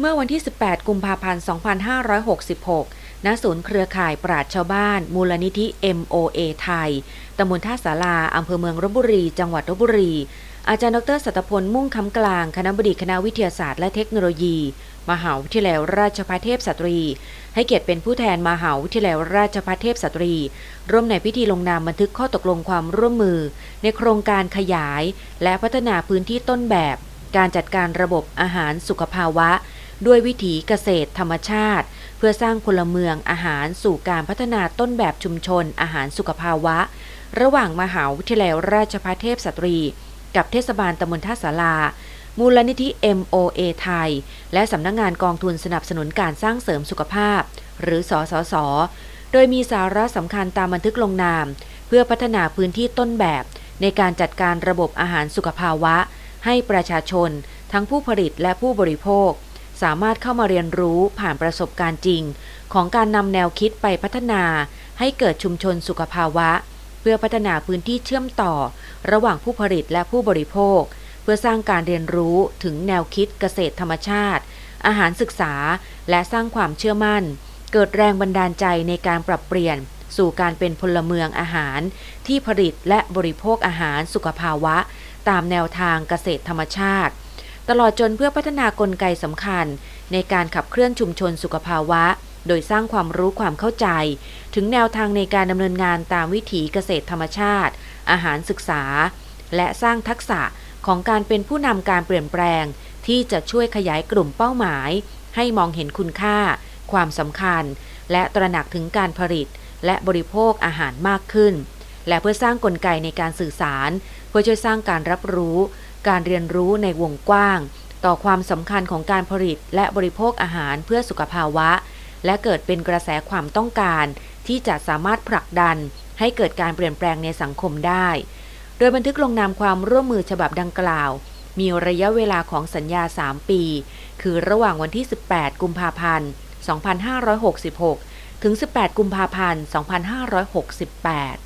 เมื่อวันที่ 18 กุมภาพันธ์ 2566 ณ ศูนย์เครือข่ายปราชชาวบ้าน มูลนิธิ MOA ไทย ตำบลท่าสาราอำเภอเมืองลบบุรี จังหวัดลบบุรี อาจารย์ดรสัตพล มุ่งคำกลาง คณะบดีคณะวิทยาศาสตร์และเทคโนโลยี มหาวิทยาลัยราชภัฏเทพสตรี ให้เกียรติเป็นผู้แทนมหาวิทยาลัยราชภัฏเทพสตรี ร่วมในพิธีลงนามบันทึกข้อตกลงความร่วมมือ ในโครงการขยาย และพัฒนาพื้นที่ต้นแบบ การจัดการระบบอาหารสุขภาวะ ด้วยวิถีเกษตรธรรมชาติ เพื่อสร้างพลเมืองอาหารสู่การพัฒนาต้นแบบชุมชนอาหารสุขภาวะ ระหว่างมหาวิทยาลัยราชภัฏเทพสตรี กับเทศบาลตำบลท่าสารามูลนิธิ MOA ไทย และสำนักงงานกองทุนสนับสนุนการสร้างเสริมสุขภาพ หรือสสส โดยมีสาระสำคัญตามบันทึกลงนาม เพื่อพัฒนาพื้นที่ต้นแบบ ในการจัดการระบบอาหารสุขภาวะ ให้ประชาชน ทั้งผู้ผลิตและผู้บริโภค สามารถเข้ามาเรียนรู้ผ่านประสบการณ์จริง ของการนำแนวคิดไปพัฒนา ให้เกิดชุมชนสุขภาวะ เพื่อพัฒนาพื้นที่เชื่อมต่อ ระหว่างผู้ผลิตและผู้บริโภค เพื่อสร้างการเรียนรู้ถึงแนวคิดเกษตรธรรมชาติ อาหารศึกษา และสร้างความเชื่อมั่น เกิดแรงบันดาลใจในการปรับเปลี่ยน สู่การเป็นพลเมืองอาหาร ที่ผลิตและบริโภคอาหารสุขภาวะ ตามแนวทางเกษตรธรรมชาติ ตลอดจนเพื่อพัฒนากลไกสำคัญ ในการขับเคลื่อนชุมชนสุขภาวะ โดยสร้างความรู้ความเข้าใจ ถึงแนวทางในการดำเนินงานตามวิถีเกษตรธรรมชาติ อาหารศึกษา และสร้างทักษะของการเป็นผู้นำการเปลี่ยนแปลง ที่จะช่วยขยายกลุ่มเป้าหมาย ให้มองเห็นคุณค่า ความสำคัญ และตระหนักถึงการผลิต และบริโภคอาหารมากขึ้น และเพื่อสร้างกลไกในการสื่อสาร เพื่อช่วยสร้างการรับรู้ การเรียนรู้ในวงกว้าง ต่อความสำคัญของการผลิตและบริโภคอาหารเพื่อสุขภาวะ และเกิดเป็นกระแสความต้องการ ที่จะสามารถผลักดัน ให้เกิดการเปลี่ยนแปลงในสังคมได้ โดยบันทึกลงนามความร่วมมือฉบับดังกล่าว มีระยะเวลาของสัญญา 3 ปี คือระหว่างวันที่ 18 กุมภาพันธ์ 2566 ถึง 18 กุมภาพันธ์ 2568